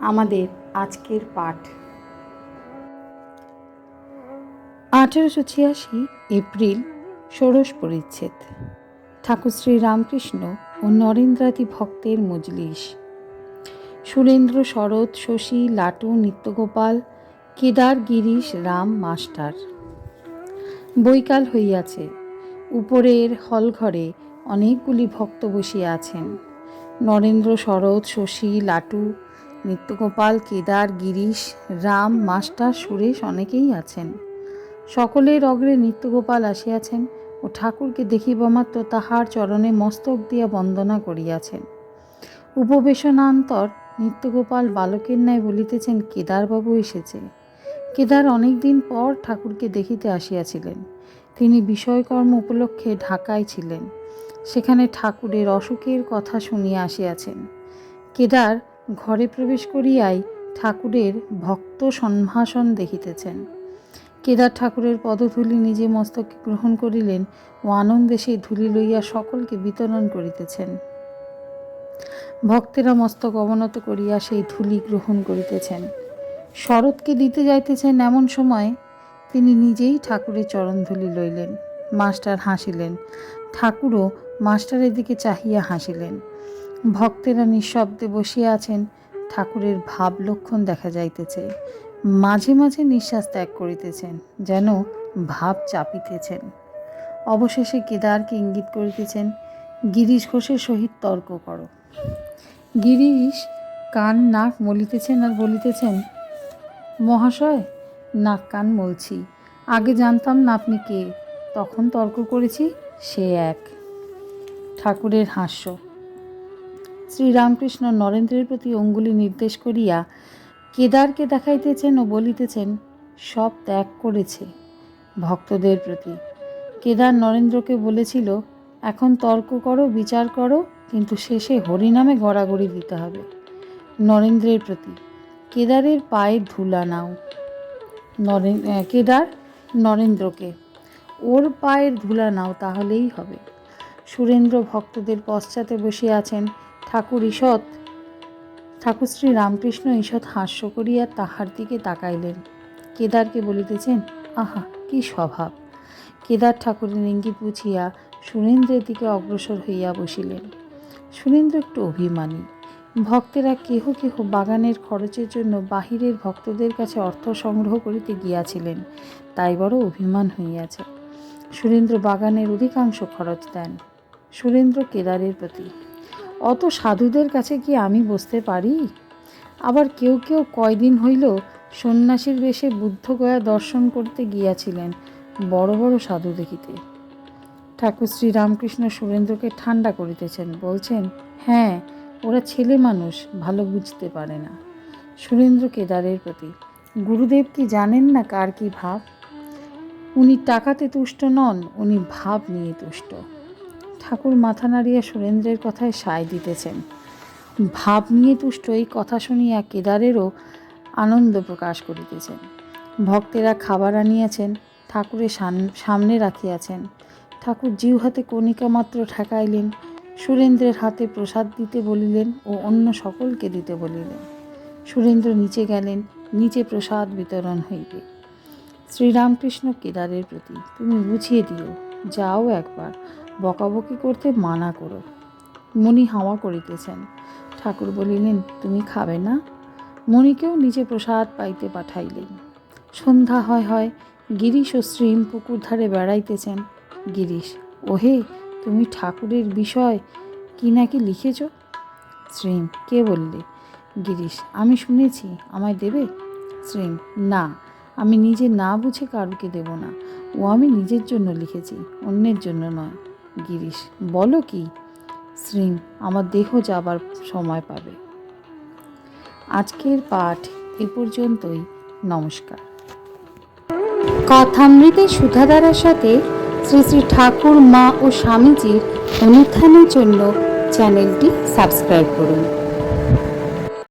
আমাদের আজকের পাঠ। আঠেরোশো ছিয়াশি এপ্রিল ষোড়শ পরিচ্ছেদ। ঠাকুর শ্রী রামকৃষ্ণ ও নরেন্দ্রাদি ভক্তের মজলিস। সুরেন্দ্র শরৎ, শশী, লাটু, নিত্যগোপাল, কেদার গিরিশ, রাম মাস্টার। বৈকাল হইয়াছে। উপরের হলঘরে অনেকগুলি ভক্ত বসিয়া আছেন। নরেন্দ্র শরৎ, শশী, লাটু নিত্যগোপাল, কেদার, গিরিশ, রাম, মাস্টার, সুরেশ অনেকেই আছেন। সকলের অগ্রে নিত্যগোপাল আসিয়াছেন ও ঠাকুরকে দেখিবামাত্র তাহার চরণে মস্তক দিয়া বন্দনা করিয়াছেন। উপবেশনান্তর নিত্যগোপাল বালকের ন্যায় বলিতেছেন, কেদারবাবু এসেছে। কেদার অনেক দিন পর ঠাকুরকে দেখিতে আসিয়াছিলেন। তিনি বিষয়কর্ম উপলক্ষে ঢাকায় ছিলেন। সেখানে ঠাকুরের অসুখের কথা শুনিয়া আসিয়াছেন। কেদার ঘরে প্রবেশ করিয়াই ঠাকুরের ভক্ত সম্ভাষণ দেখিতেছেন। কেদার ঠাকুরের পদধূলি নিজে মস্তকে গ্রহণ করিলেন ও আনন্দে সেই ধূলি লইয়া সকলকে বিতরণ করিতেছেন। ভক্তেরা মস্তক অবনত করিয়া সেই ধূলি গ্রহণ করিতেছেন। শরৎকে দিতে যাইতেছেন এমন সময় তিনি নিজেই ঠাকুরের চরণধূলি লইলেন। মাস্টার হাসিলেন। ঠাকুরও মাস্টারের দিকে চাহিয়া হাসিলেন। ভক্তেরা নিঃশব্দে বসিয়া আছেন, ঠাকুরের ভাব লক্ষণ দেখা যাইতেছে। মাঝে মাঝে নিঃশ্বাস ত্যাগ করিতেছেন, যেন ভাব চাপিতেছেন। অবশেষে কেদারকে ইঙ্গিত করিতেছেন, গিরিশ ঘোষের সহিত তর্ক করো। গিরিশ কান নাক মলিতেছেন আর বলিতেছেন, মহাশয়, নাক কান মলছি। আগে জানতাম না আপনি কে, তখন তর্ক করেছি সে এক। ঠাকুরের হাস্য শ্রীরামকৃষ্ণ নরেন্দ্রের প্রতি অঙ্গুলি নির্দেশ করিয়া কেদারকে দেখাইতেছেন ও বলিতেছেন, সব ত্যাগ করেছে ভক্তদের প্রতি। কেদার নরেন্দ্রকে বলেছিল, এখন তর্ক করো, বিচার করো, কিন্তু শেষে হরিনামে গড়াগড়ি দিতে হবে নরেন্দ্রের প্রতি। কেদারের পায়ের ধুলা নাও নরেন কেদার নরেন্দ্রকে। ওর পায়ের ধুলা নাও, তাহলেই হবে। সুরেন্দ্র ভক্তদের পশ্চাতে বসে আছেন। ঠাকুর ঈষৎ। ঠাকুর শ্রী রামকৃষ্ণ ঈষৎ হাস্য করিয়া তাহার দিকে তাকাইলেন। কেদারকে বলিতেছেন, আহা, কি স্বভাব! কেদার ঠাকুরের ইঙ্গিত বুঝিয়া সুরেন্দ্রের দিকে অগ্রসর হইয়া বসিলেন। সুরেন্দ্র একটু অভিমানী। ভক্তেরা কেহ কেহ বাগানের খরচের জন্য বাহিরের ভক্তদের কাছে অর্থ সংগ্রহ করিতে গিয়াছিলেন, তাই বড় অভিমান হইয়াছে। সুরেন্দ্র বাগানের অধিকাংশ খরচ দেন। সুরেন্দ্র কেদারের প্রতি অত সাধুদের কাছে কি আমি বসতে পারি? আবার কেউ কেউ কয়দিন হইল সন্ন্যাসীর বেশে বুদ্ধগয়া দর্শন করতে গিয়াছিলেন বড় বড় সাধু দেখিতে। ঠাকুর শ্রী রামকৃষ্ণ সুরেন্দ্রকে ঠান্ডা করিতেছেন, বলছেন হ্যাঁ ওরা ছেলে মানুষ, ভালো বুঝতে পারে না। সুরেন্দ্র কেদারের প্রতি, গুরুদেব কি জানেন না কার কি ভাব? উনি টাকাতে তুষ্ট নন, উনি ভাব নিয়ে তুষ্ট। ঠাকুর মাথা নাড়িয়া সুরেন্দ্রের কথায় সায় দিতেছেন। ভাব নিয়ে তুষ্ট এই কথা শুনিয়া কেদারেরও আনন্দ প্রকাশ করিতেছেন। ভক্তেরা খাবার আনিয়াছেন, ঠাকুরের সামনে রাখিয়াছেন। ঠাকুর জিউ হাতে কণিকা মাত্র ঠেকাইলেন, সুরেন্দ্রের হাতে প্রসাদ দিতে বলিলেন ও অন্য সকলকে দিতে বলিলেন। সুরেন্দ্র নিচে গেলেন, নিচে প্রসাদ বিতরণ হইবে। শ্রীরামকৃষ্ণ কেদারের প্রতি তুমি বুঝিয়ে দিও, যাও একবার বকাবকি করতে মানা করো। মণি হাওয়া করিতেছেন। ঠাকুর বলিলেন, তুমি খাবে না? মণিকেও নিজে প্রসাদ পাইতে পাঠাইলেন। সন্ধ্যা হয় হয় গিরিশ ও শ্রীম পুকুর ধারে বেড়াইতেছেন। গিরিশ, ওহে, তুমি ঠাকুরের বিষয় কি নাকি লিখেছ? শ্রীম, কে বললে? গিরিশ, আমি শুনেছি, আমায় দেবে? শ্রীম, না, আমি নিজে না বুঝে কারুকে দেব না। ও আমি নিজের জন্য লিখেছি, অন্যের জন্য নয়। গিরিশ, বলো কি? শ্রীম আমার দেহ যাবার সময় পাবে। আজকের পাঠ এ পর্যন্তই। নমস্কার। কথামৃতে সুধাধারার সাথে শ্রী শ্রী ঠাকুর, মা ও স্বামীজির অনুত্থানের জন্য চ্যানেলটি সাবস্ক্রাইব করুন।